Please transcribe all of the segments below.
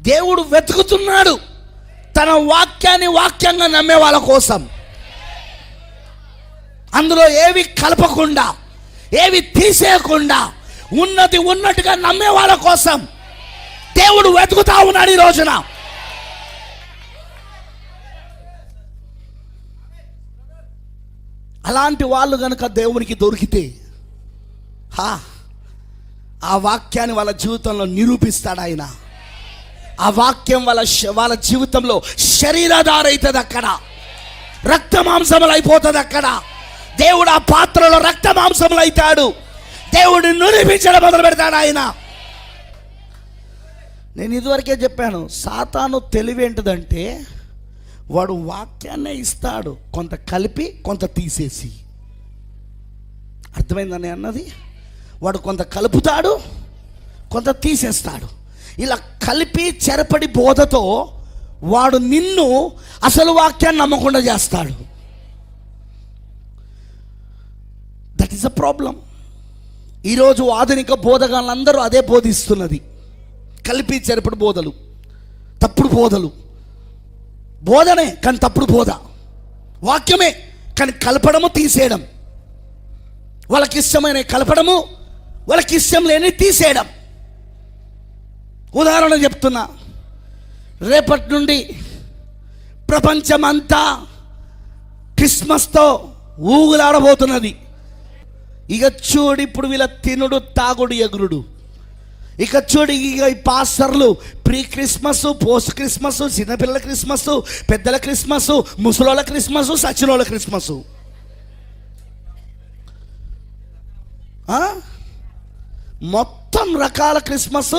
దేవుడు వెతుకుతున్నాడు. తన వాక్యాన్ని వాక్యంగా నమ్మే వాళ్ళ కోసం. అందులో ఏవి కలపకుండా ఏవి తీసేయకుండా ఉన్నది ఉన్నట్టుగా నమ్మే వాళ్ళ కోసం దేవుడు వెతుకుతా ఉన్నాడు ఈ రోజున. అలాంటి వాళ్ళు కనుక దేవునికి దొరికితే హా ఆ వాక్యాన్ని వాళ్ళ జీవితంలో నిరూపిస్తాడు ఆయన. ఆ వాక్యం వాళ్ళ వాళ్ళ జీవితంలో శరీరధారైతుంది అక్కడ. రక్త మాంసములు అయిపోతుంది అక్కడ దేవుడు ఆ పాత్రలో రక్త మాంసములు అవుతాడు దేవుడు నిరూపించడం మొదలు పెడతాడు ఆయన. నేను ఇదివరకే చెప్పాను సాతాను తెలివి ఏంటిదంటే వాడు వాక్యాన్నే ఇస్తాడు కొంత కలిపి కొంత తీసేసి. అర్థమైందని అన్నది? వాడు కొంత కలుపుతాడు కొంత తీసేస్తాడు. ఇలా కలిపి చెరపడి బోధతో వాడు నిన్ను అసలు వాక్యాన్ని నమ్మకుండా చేస్తాడు. దట్ ఈస్ అ ప్రాబ్లం ఈరోజు ఆధునిక బోధగాళ్ళందరూ అదే బోధిస్తున్నది. కలిపి చెరపడి బోధలు. తప్పుడు బోధలు. బోధనే కానీ తప్పుడు బోధ. వాక్యమే కానీ కలపడము తీసేయడం. వాళ్ళకి ఇష్టమైన కలపడము వాళ్ళకి ఇష్టం లేని తీసేయడం. ఉదాహరణ చెప్తున్నా. రేపటి నుండి ప్రపంచమంతా క్రిస్మస్తో ఊగులాడబోతున్నది. ఇక చూడు ఇప్పుడు వీళ్ళ తినుడు తాగుడు ఎగురుడు. ఇక చూడు ఇక ఈ పాస్టర్లు ప్రీ క్రిస్మస్ పోస్ట్ క్రిస్మస్ చిన్నపిల్లల క్రిస్మస్ పెద్దల క్రిస్మస్ ముసలోళ్ళ క్రిస్మస్ సచినోళ్ళ క్రిస్మస్. మొత్తం రకాల క్రిస్మస్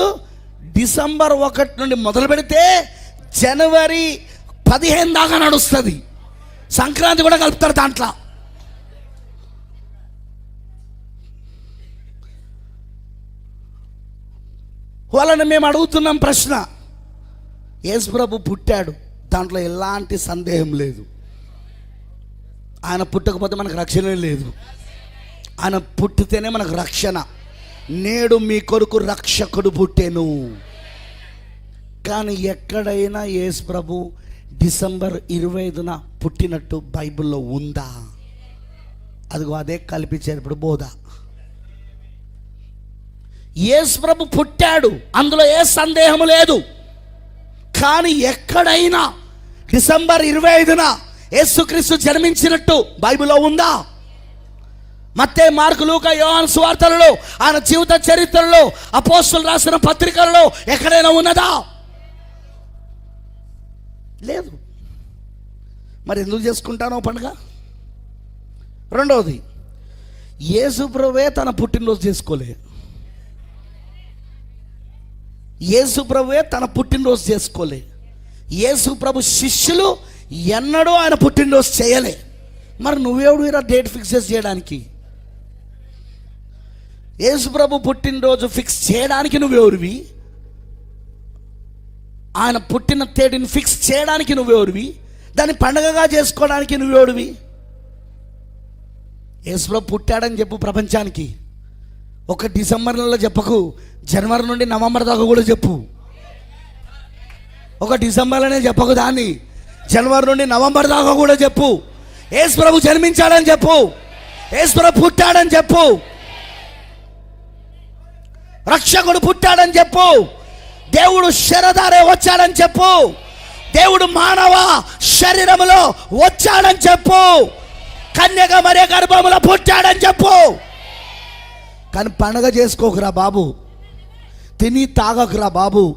డిసెంబర్ ఒకటి నుండి మొదలు పెడితే జనవరి పదిహేను దాకా నడుస్తుంది. సంక్రాంతి కూడా కలుపుతారు దాంట్లో. వాళ్ళని మేము అడుగుతున్నాం ప్రశ్న. యేసుప్రభు పుట్టాడు. దాంట్లో ఎలాంటి సందేహం లేదు. ఆయన పుట్టకపోతే మనకు రక్షణ లేదు. ఆయన పుట్టితేనే మనకు రక్షణ. నేడు మీ కొరకు రక్షకుడు పుట్టెను. కానీ ఎక్కడైనా యేసు ప్రభు డిసెంబర్ ఇరవై ఐదున పుట్టినట్టు బైబిల్లో ఉందా? అదిగో అదే కల్పించేటప్పుడు బోధ. యేసు ప్రభు పుట్టాడు అందులో ఏ సందేహం లేదు. కానీ ఎక్కడైనా డిసెంబర్ ఇరవై ఐదున యేసుక్రీస్తు జన్మించినట్టు బైబిల్లో ఉందా? మత్తే మార్కు లూక యోహాను సువార్తలలో ఆయన జీవిత చరిత్రలో అపోస్తులు రాసిన పత్రికలలో ఎక్కడైనా ఉన్నదా? లేదు. మరి ఎందుకు చేసుకుంటానో పండుగ? రెండవది యేసు ప్రభువే తన పుట్టినరోజు చేసుకోలే. యేసుప్రభువే తన పుట్టినరోజు చేసుకోలే. యేసుప్రభు శిష్యులు ఎన్నడూ ఆయన పుట్టినరోజు చేయలే. మరి నువ్వెవడు ఇలా డేట్ ఫిక్స్ చేయడానికి? యేసుప్రభు పుట్టినరోజు ఫిక్స్ చేయడానికి నువ్వెవరివి ఆయన పుట్టిన తేదీని ఫిక్స్ చేయడానికి నువ్వెవరివి దాన్ని పండగగా చేసుకోవడానికి నువ్వెవడివి యేసుప్రభు పుట్టాడని చెప్పు ప్రపంచానికి. ఒక డిసెంబర్ నెలలో చెప్పకు జనవరి నుండి నవంబర్ దాకా కూడా చెప్పు. ఒక డిసెంబర్లోనే చెప్పకు దాన్ని జనవరి నుండి నవంబర్ దాకా కూడా చెప్పు. యేసుప్రభు జన్మించాడని చెప్పు. యేసుప్రభు పుట్టాడని చెప్పు. రక్షకుడు పుట్టాడని చెప్పు. దేవుడు శరదారే వచ్చాడని చెప్పు. దేవుడు మానవ శరీరములో వచ్చాడని చెప్పు. కన్యక మరే గర్భములో పుట్టాడని చెప్పు. కానీ పండగ చేసుకోకురా బాబు. తిని తాగకురా బాబు.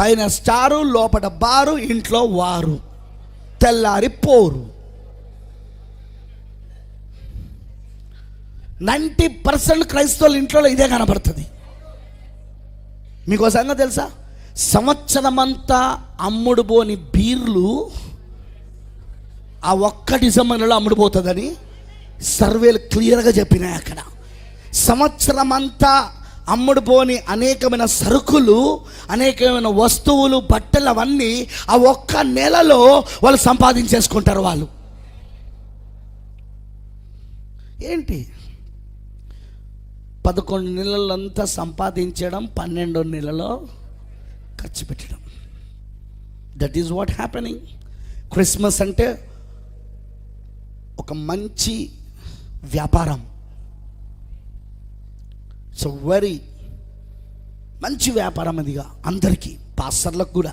పైన స్టారు లోపల బారు ఇంట్లో వారు. తెల్లారి పోరు. నైంటీ పర్సెంట్ క్రైస్తవుల ఇంట్లో ఇదే కనబడుతుంది. మీకు సంగతి తెలుసా? సంవత్సరమంతా అమ్ముడు పోని బీర్లు ఆ ఒక్క డిసెంబర్లో అమ్ముడుపోతుందని సర్వేలు క్లియర్గా చెప్పినాయి అక్కడ. సంవత్సరం అంతా అమ్ముడు పోని అనేకమైన సరుకులు అనేకమైన వస్తువులు బట్టలు అవన్నీ ఆ ఒక్క నెలలో వాళ్ళు సంపాదించేసుకుంటారు వాళ్ళు. ఏంటి? పదకొండు నెలలంతా సంపాదించడం పన్నెండో నెలలో ఖర్చు పెట్టడం. That is what happening Christmas అంటే ఒక మంచి వ్యాపారం. సో వెరీ మంచి వ్యాపారం అదిగా అందరికీ పాస్టర్లకు కూడా.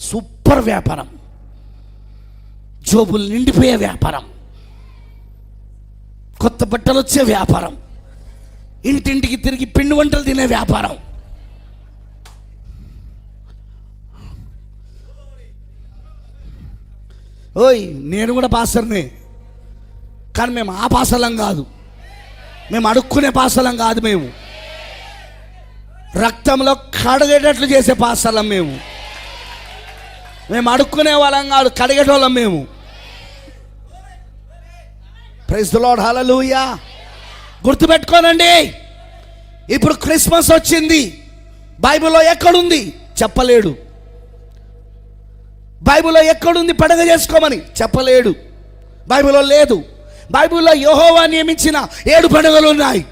సూపర్ వ్యాపారం. జోబులు నిండిపోయే వ్యాపారం. కొత్త బట్టలు వచ్చే వ్యాపారం. ఇంటింటికి తిరిగి పిండి వంటలు తినే వ్యాపారం. ఓయ్ నేను కూడా పాసర్నే కానీ మేము ఆ పాసలం కాదు. మేము అడుక్కునే పాసలం కాదు మేము. రక్తంలో కడగేటట్లు చేసే పాసలం మేము. మేము అడుక్కునే వాళ్ళం కాదు కడిగేటోళ్ళం మేము. ప్రైజ్ లార్డ్ హల్లెలూయా గుర్తుపెట్టుకోనండి. ఇప్పుడు క్రిస్మస్ వచ్చింది. బైబిల్లో ఎక్కడుంది? చెప్పలేడు. బైబిల్లో ఎక్కడుంది? పండుగ చేసుకోమని చెప్పలేడు. బైబిల్లో లేదు. బైబిల్లో యహోవా నియమించిన ఏడు పండుగలు ఉన్నాయి.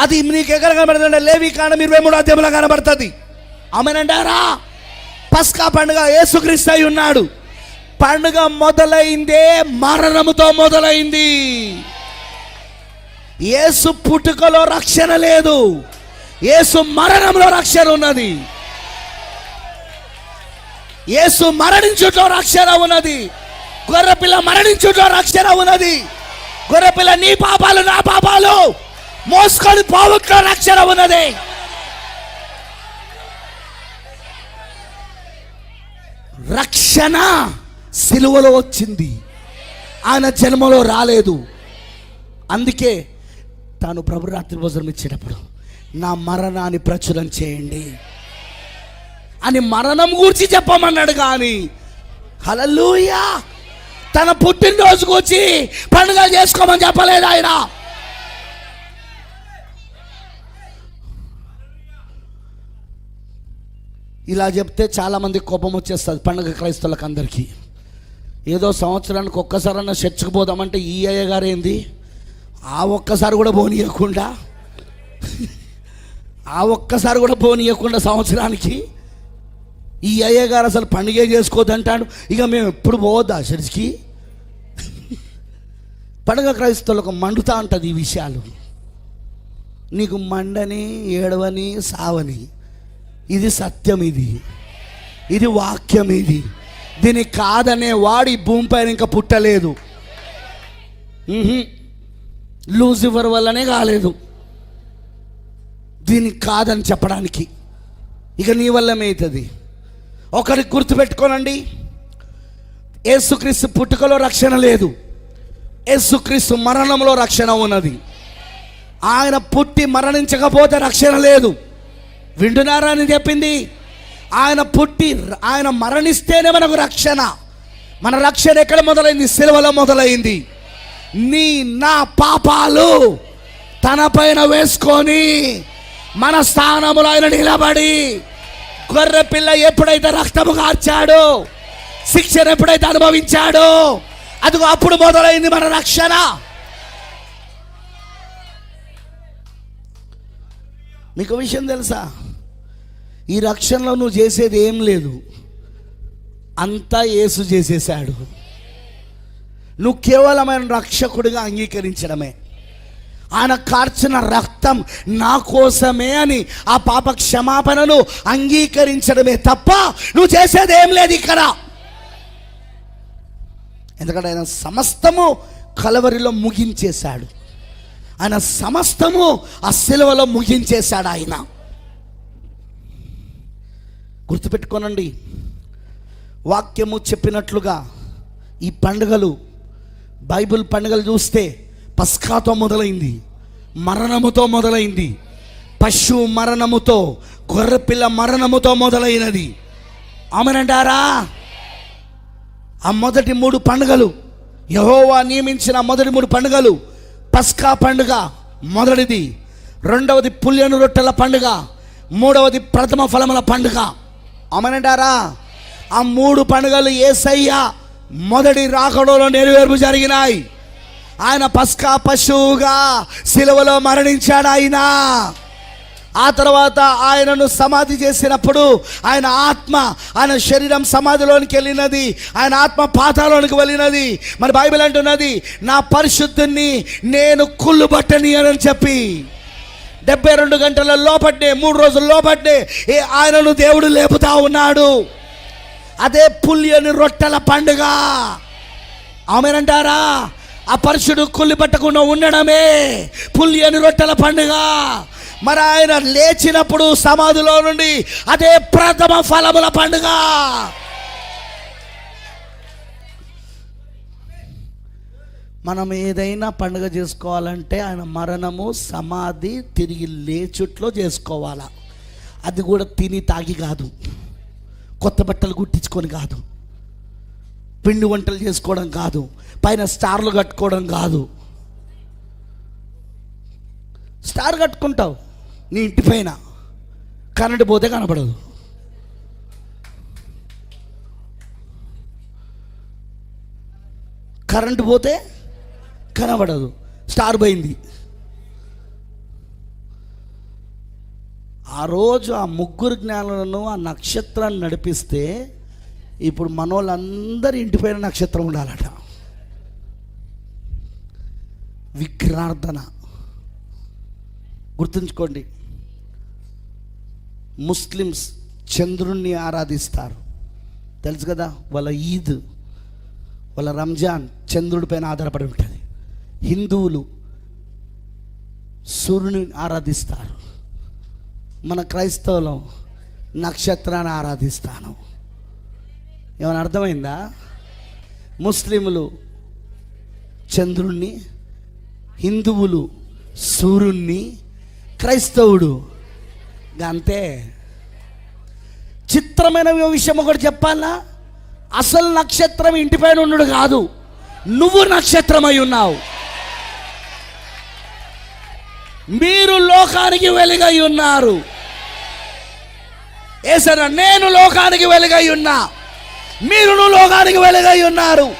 అది నీకు ఎక్కడ కనబడుతుందంటే లేవి కాండం ఇరవై మూడు అధ్యాయంలో కనబడుతుంది. ఆమెనంటారా పస్కా పండుగ యేసుక్రీస్తు అయి ఉన్నాడు. పండుగ మొదలైందే మరణముతో మొదలైంది. యేసు పుట్టుకలో రక్షణ లేదు. యేసు మరణంలో రక్షణ ఉన్నది. యేసు మరణించుటో రక్షణ ఉన్నది. గొర్రెపిల్ల మరణించుటో రక్షణ ఉన్నది. గొర్రెపిల్ల నీ పాపాలు నా పాపాలు. మోసుకొని పోవట్లో రక్షణ ఉన్నది. రక్షణ సిలువలో వచ్చింది. ఆయన జన్మలో రాలేదు. అందుకే తాను ప్రభు రాత్రి భోజనం ఇచ్చేటప్పుడు నా మరణాన్ని ప్రచురం చేయండి అని మరణం గురించి చెప్పమన్నాడు కానీ హలలుయా తన పుట్టినరోజు వచ్చి పండుగలు చేసుకోమని చెప్పలేదు ఆయన. ఇలా చెప్తే చాలామంది కోపం వచ్చేస్తుంది పండుగ క్రైస్తవులకు అందరికీ. ఏదో సంవత్సరానికి ఒక్కసారన్నా చర్చకు పోదామంటే ఈ అయ్య గారేంది ఏంది? ఆ ఒక్కసారి కూడా పోనీయకుండా ఆ ఒక్కసారి కూడా పోనీయకుండా సంవత్సరానికి ఈ అయ్య గారు అసలు పండుగ చేసుకోదంటాడు. ఇక మేము ఎప్పుడు పోవద్దా చర్చికి పండుగ క్రైస్తవులకు మండుతా ఉంటుంది ఈ విషయాలు. నీకు మండని ఏడవని సావని ఇది సత్యం ఇది. ఇది వాక్యం ఇది. దీన్ని కాదనే వాడి భూమిపైన ఇంకా పుట్టలేదు. లూసిఫర్ వల్లనే కాలేదు. దీనికి కాదని చెప్పడానికి. ఇక నీ వల్లమవుతుంది ఒకరికి గుర్తుపెట్టుకోనండి యేసుక్రీస్తు పుట్టుకలో రక్షణ లేదు. యేసుక్రీస్తు మరణంలో రక్షణ ఉన్నది. ఆయన పుట్టి మరణించకపోతే రక్షణ లేదు. వింటున్నారా అని చెప్పింది? ఆయన పుట్టి ఆయన మరణిస్తేనే మనకు రక్షణ. మన రక్షణ ఎక్కడ మొదలైంది? సిలువలో మొదలైంది. నీ నా పాపాలు తన పైన వేసుకొని మన స్థానములో ఆయన నిలబడి గొర్రె పిల్ల ఎప్పుడైతే రక్తము కార్చాడో శిక్షను ఎప్పుడైతే అనుభవించాడో అది అప్పుడు మొదలైంది మన రక్షణ. మీకు విషయం తెలుసా? ఈ రక్షణలో నువ్వు చేసేది ఏం లేదు. అంతా యేసు చేసేసాడు నువ్వు కేవలమైన రక్షకుడిగా అంగీకరించడమే. ఆయన కార్చిన రక్తం నా కోసమే అని ఆ పాప క్షమాపణను అంగీకరించడమే తప్ప నువ్వు చేసేది ఏం లేదు ఇక్కడ. ఎందుకంటే ఆయన సమస్తము కలవరిలో ముగించేశాడు. ఆయన సమస్తము ఆ సిలవలో ముగించేశాడు ఆయన. గుర్తుపెట్టుకోనండి. వాక్యము చెప్పినట్లుగా ఈ పండుగలు బైబిల్ పండుగలు చూస్తే పస్కాతో మొదలైంది మరణముతో మొదలైంది. పశు మరణముతో గొర్రెపిల్ల మరణముతో మొదలైనది. ఆమెనంటారా? ఆ మొదటి మూడు పండుగలు యహోవా నియమించిన మొదటి మూడు పండుగలు పస్కా పండుగ మొదటిది. రెండవది పుల్యను రొట్టెల పండుగ మూడవది ప్రథమ ఫలముల పండుగ. అమనంటారా ఆ మూడు పండుగలు ఏసయ్యా మొదటి రాకడలో నెరవేర్పు జరిగినాయి. ఆయన పస్కా పశువుగా సిలువలో మరణించాడు ఆయన. ఆ తర్వాత ఆయనను సమాధి చేసినప్పుడు ఆయన ఆత్మ ఆయన శరీరం సమాధిలోనికి వెళ్ళినది ఆయన ఆత్మ పాతాలోనికి వెళ్ళినది. మరి బైబిల్ అంటున్నది నా పరిశుద్ధుని నేను కుళ్ళుబట్టని అని చెప్పి. డెబ్బై రెండు గంటల లోపట్నే మూడు రోజుల లోపట్నే ఏ ఆయనను దేవుడు లేపుతా ఉన్నాడు. అదే పుల్యని రొట్టెల పండుగ. ఆమెనంటారా? ఆ పరుషుడు కుళ్ళి పట్టకుండా ఉండడమే పుల్యని రొట్టెల పండుగ. మరి ఆయన లేచినప్పుడు సమాధిలో నుండి అదే ప్రథమ ఫలముల పండుగ. మనం ఏదైనా పండుగ చేసుకోవాలంటే ఆయన మరణము సమాధి తిరిగి లేచుట్లో చేసుకోవాలా? అది కూడా తిని తాగి కాదు. కొత్త బట్టలు కుట్టించుకొని కాదు. పిండి వంటలు చేసుకోవడం కాదు. పైన స్టార్లు కట్టుకోవడం కాదు. స్టార్ కట్టుకుంటావు. నీ ఇంటి పైన కరెంటు పోతే కనపడదు కరెంటు పోతే కనబడదు. స్టార్ పోయింది. ఆ రోజు ఆ ముగ్గురు జ్ఞానులను ఆ నక్షత్రాన్ని నడిపిస్తే ఇప్పుడు మనోళ్ళందరి ఇంటిపైన నక్షత్రం ఉండాలట. విఘ్నార్థన గుర్తుంచుకోండి. ముస్లిమ్స్ చంద్రుణ్ణి ఆరాధిస్తారు. తెలుసు కదా వాళ్ళ ఈద్ వాళ్ళ రంజాన్ చంద్రుడి పైన ఆధారపడి ఉంటుంది. హిందువులు సూర్యుని ఆరాధిస్తారు. మన క్రైస్తవులం నక్షత్రాన్ని ఆరాధిస్తాను. ఏమైనా అర్థమైందా? ముస్లింలు చంద్రుణ్ణి హిందువులు సూర్యుణ్ణి క్రైస్తవుడు అంతే చిత్రమైన విషయం ఒకటి చెప్పాలా? అసలు నక్షత్రం ఇంటిపైన ఉన్నాడు కాదు నువ్వు నక్షత్రమై ఉన్నావు. మీరు లోకానికి వెలుగై ఉన్నారు. ఏసన నేను లోకానికి వెలుగై ఉన్నా. మీరును లోకానికి వెలుగై ఉన్నారు.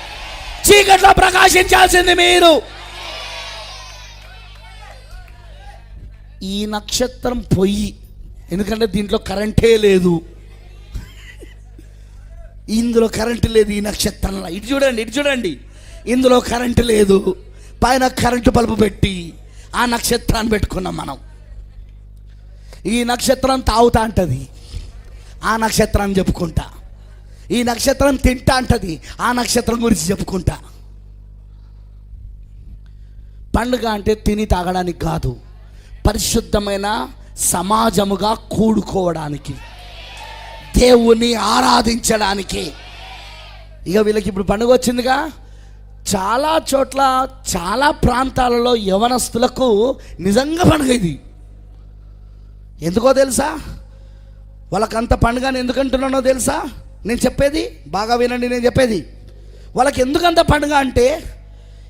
చీకట్లో ప్రకాశించాల్సింది మీరు. ఈ నక్షత్రం పొయ్యి. ఎందుకంటే దీంట్లో కరెంటే లేదు. ఇందులో కరెంటు లేదు ఈ నక్షత్రంలో. ఇటు చూడండి ఇటు చూడండి. ఇందులో కరెంటు లేదు. పైన కరెంటు బల్బు పెట్టి. ఆ నక్షత్రాన్ని పెట్టుకున్నాం మనం. ఈ నక్షత్రం తాగుతా అంటది. ఆ నక్షత్రాన్ని చెప్పుకుంటా. ఈ నక్షత్రం తింటా అంటది. ఆ నక్షత్రం గురించి చెప్పుకుంటా. పండుగ అంటే తిని తాగడానికి కాదు. పరిశుద్ధమైన సమాజముగా కూడుకోవడానికి. దేవుణ్ణి ఆరాధించడానికి. ఇక వీళ్ళకి ఇప్పుడు పండుగ వచ్చిందిగా? చాలా చోట్ల చాలా ప్రాంతాలలో యవనస్తులకు నిజంగా పండుగ ఇది. ఎందుకో తెలుసా? వాళ్ళకంత పండుగని ఎందుకంటున్నానో తెలుసా? నేను చెప్పేది బాగా వినండి నేను చెప్పేది. వాళ్ళకి ఎందుకంత పండుగ అంటే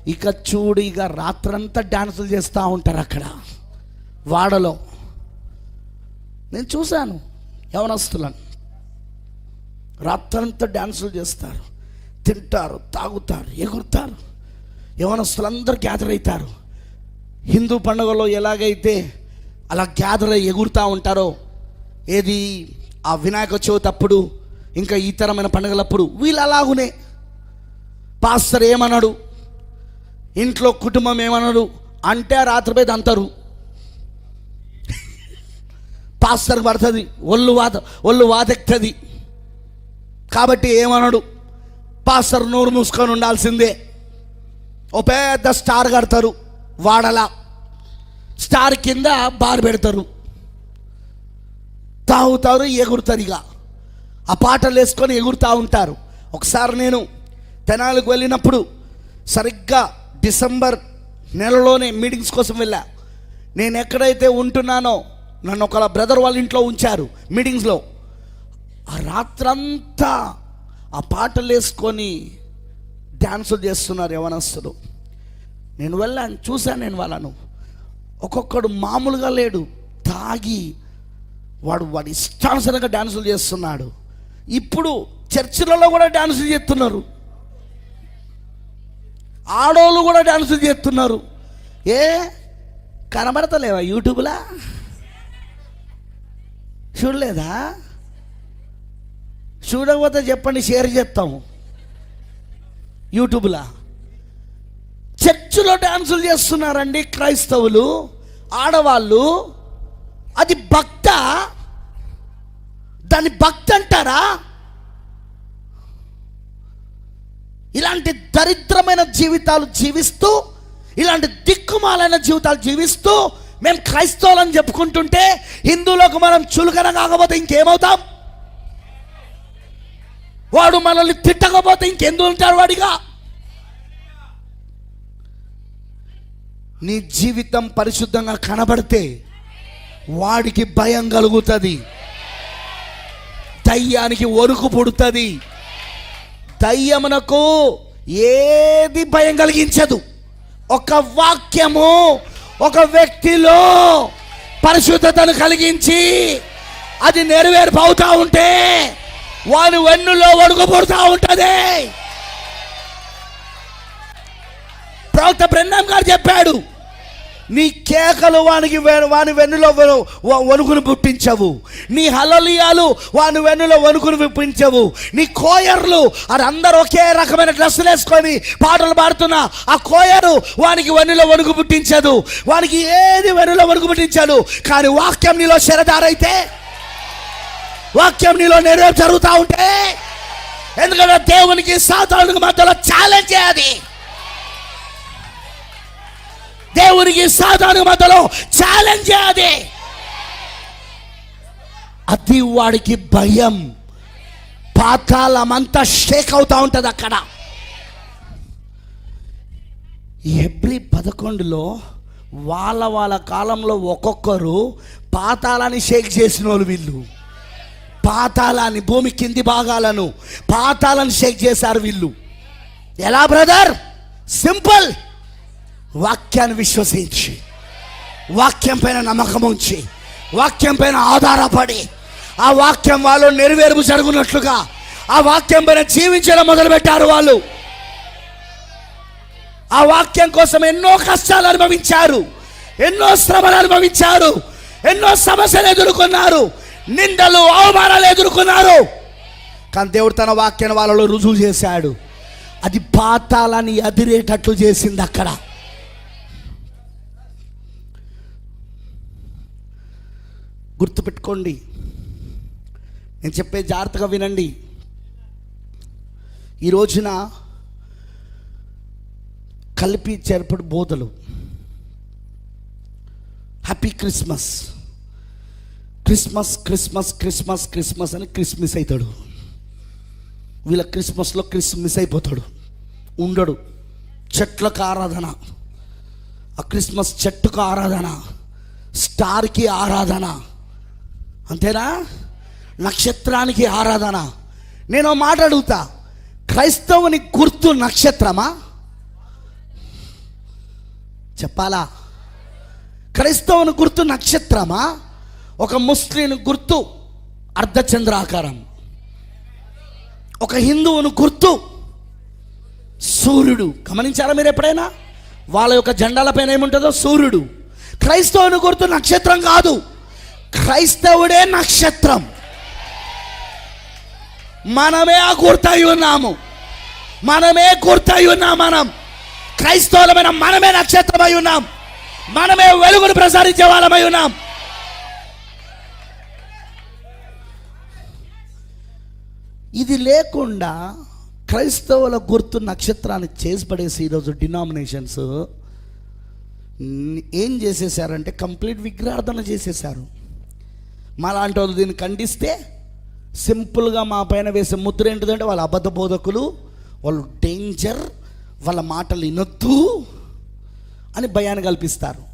ఇక చూడు ఇక రాత్రంతా డ్యాన్సులు చేస్తూ ఉంటారు అక్కడ వాడలో. నేను చూశాను యవనస్తులను. రాత్రంతా డ్యాన్సులు చేస్తారు. తింటారు తాగుతారు ఎగురుతారు. యవనస్తులందరూ గ్యాదర్ అవుతారు. హిందూ పండుగలో ఎలాగైతే అలా గ్యాదర్ అయ్యి ఎగురుతూ ఉంటారో ఏది ఆ వినాయక చవితి అప్పుడు ఇంకా ఇతరమైన పండుగలప్పుడు వీళ్ళు అలాగునే. పాస్టర్ ఏమన్నాడు ఇంట్లో కుటుంబం ఏమన్నాడు అంటే రాత్రిపై అంటారు పాస్టర్ పడుతుంది ఒళ్ళు వాత ఒళ్ళు వాతెక్తుంది కాబట్టి ఏమన్నాడు పాస్టర్ నోరు మూసుకొని ఉండాల్సిందే. ఓ పెద్ద స్టార్ కడతారు వాడలా. స్టార్ కింద బార్ పెడతారు. తాగుతారు ఎగురుతారు ఇక ఆ పాటలు వేసుకొని ఎగురుతూ ఉంటారు. ఒకసారి నేను తెనాలకు వెళ్ళినప్పుడు సరిగ్గా డిసెంబర్ నెలలోనే మీటింగ్స్ కోసం వెళ్ళా. నేను ఎక్కడైతే ఉంటున్నానో నన్ను ఒకళ్ళ బ్రదర్ వాళ్ళ ఇంట్లో ఉంచారు మీటింగ్స్లో. ఆ రాత్రంతా ఆ పాటలు వేసుకొని డ్యాన్సులు చేస్తున్నారు యవనస్తులు. నేను వెళ్ళాను చూశాను నేను వాళ్ళను. ఒక్కొక్కడు మామూలుగా లేడు తాగి వాడు వాడి ఇష్టానుసరంగా డ్యాన్సులు చేస్తున్నాడు. ఇప్పుడు చర్చిలలో కూడా డ్యాన్సులు చేస్తున్నారు. ఆడోళ్ళు కూడా డ్యాన్సులు చేస్తున్నారు. ఏ? కనబడతలేవా యూట్యూబ్లా? చూడలేదా? చూడకపోతే చెప్పండి షేర్ చేస్తాము యూట్యూబ్లో చర్చిలో డాన్సులు చేస్తున్నారండి క్రైస్తవులు ఆడవాళ్ళు. అది భక్త. దాన్ని భక్తి అంటారా? ఇలాంటి దరిద్రమైన జీవితాలు జీవిస్తూ ఇలాంటి దిక్కుమాలైన జీవితాలు జీవిస్తూ మేము క్రైస్తవులని చెప్పుకుంటుంటే హిందువులకు మనం చులకన కాకపోతే ఇంకేమవుతాం? వాడు మనల్ని తిట్టకపోతే ఇంకెందు ఉంటాడు వాడిగా? నీ జీవితం పరిశుద్ధంగా కనబడితే వాడికి భయం కలుగుతుంది. దయ్యానికి ఒరుకు పుడుతుంది. దయ్యమునకు ఏది భయం కలిగించదు. ఒక వాక్యము ఒక వ్యక్తిలో పరిశుద్ధతను కలిగించి అది నెరవేర్పు అవుతా ఉంటే వాని వెన్నులో వణుకు ఉంటుంది. ప్రవక్త బ్రహ్మం గారు చెప్పాడు నీ కేకలు వానికి వాని వెన్నులో వణుకును పుట్టించవు. నీ హలలియాలు వాని వెన్నులో వణుకును పుట్టించవు. నీ కోయర్లు అది అందరూ ఒకే రకమైన డ్రెస్సులు వేసుకొని పాటలు పాడుతున్నా ఆ కోయరు వానికి వెన్నులో వణుకు పుట్టించదు. వానికి ఏది వెన్నులో వణుకు పుట్టించదు కానీ వాక్యం నీలో శరదారైతే వాక్యం నీలో నెరవేరు జరుగుతూ ఉంటే ఎందుకంటే దేవునికి సాధారణకు మధ్యలో ఛాలెంజ్ అది. దేవునికి సాధారణ మధ్యలో ఛాలెంజ్ అది. అది వాడికి భయం. పాతాళమంతా షేక్ అవుతా ఉంటుంది అక్కడ. ఏప్రిల్ పదకొండులో వాళ్ళ వాళ్ళ కాలంలో ఒక్కొక్కరు పాతాళాన్ని షేక్ చేసిన వాళ్ళు వీళ్ళు. పాతాళాన్ని భూమి కింది భాగాలను పాతాలను షేక్ చేశారు వీళ్ళు. ఎలా బ్రదర్? సింపుల్. వాక్యాన్ని విశ్వసించి వాక్యం పైన నమ్మకం ఉంచి వాక్యం పైన ఆధారపడి ఆ వాక్యం వాళ్ళు నెరవేర్పు జరుగునట్లుగా ఆ వాక్యం పైన జీవించడం మొదలుపెట్టారు వాళ్ళు. ఆ వాక్యం కోసం ఎన్నో కష్టాలు అనుభవించారు ఎన్నో శ్రమలు అనుభవించారు ఎన్నో సమస్యలు ఎదుర్కొన్నారు నిందలు అవమానాలు ఎదుర్కొన్నారు. కానీ దేవుడు తన వాక్యాన్ని వాళ్ళలో రుజువు చేశాడు. అది పాతాలని అదిరేటట్లు చేసింది అక్కడ. గుర్తుపెట్టుకోండి. నేను చెప్పే జాగ్రత్తగా వినండి. ఈ రోజున కలిపి చేర్పడి బోధలు. Happy Christmas Christmas Christmas Christmas Christmas అని క్రిస్మస్ అవుతాడు వీళ్ళ క్రిస్మస్లో క్రిస్మస్ అయిపోతాడు. ఉండడు. చెట్లకు ఆరాధన. ఆ క్రిస్మస్ చెట్టుకు ఆరాధన. స్టార్కి ఆరాధన. అంతేనా? నక్షత్రానికి ఆరాధన. నేను మాట అడుగుతా. క్రైస్తవుని గుర్తు నక్షత్రమా? చెప్పాలా? క్రైస్తవుని గుర్తు నక్షత్రమా? ఒక ముస్లిం గుర్తు అర్ధచంద్రాకారం. ఒక హిందువును గుర్తు సూర్యుడు. గమనించారా మీరు ఎప్పుడైనా? వాళ్ళ యొక్క జెండాల పైన ఏముంటుందో? సూర్యుడు. క్రైస్తవుని గుర్తు నక్షత్రం కాదు. క్రైస్తవుడే నక్షత్రం. మనమే ఆ గుర్తయి ఉన్నాము. మనమే గుర్తయి ఉన్నాం మనం. క్రైస్తవులమైన మనమే నక్షత్రమై ఉన్నాం. మనమే వెలుగును ప్రసారించే వాళ్ళమై ఉన్నాం. ఇది లేకుండా క్రైస్తవుల గుర్తు నక్షత్రాన్ని చేసి పడేసి ఈరోజు డినామినేషన్స్ ఏం చేసేసారంటే కంప్లీట్ విగ్రహార్థన చేసేసారు. మాలాంటి వాళ్ళు దీన్ని ఖండిస్తే సింపుల్గా మా పైన వేసే ముద్ర ఏంటిదంటే వాళ్ళ అబద్ధ బోధకులు వాళ్ళు డేంజర్ వాళ్ళ మాటలు వినొద్దు అని భయాన్ని కల్పిస్తారు.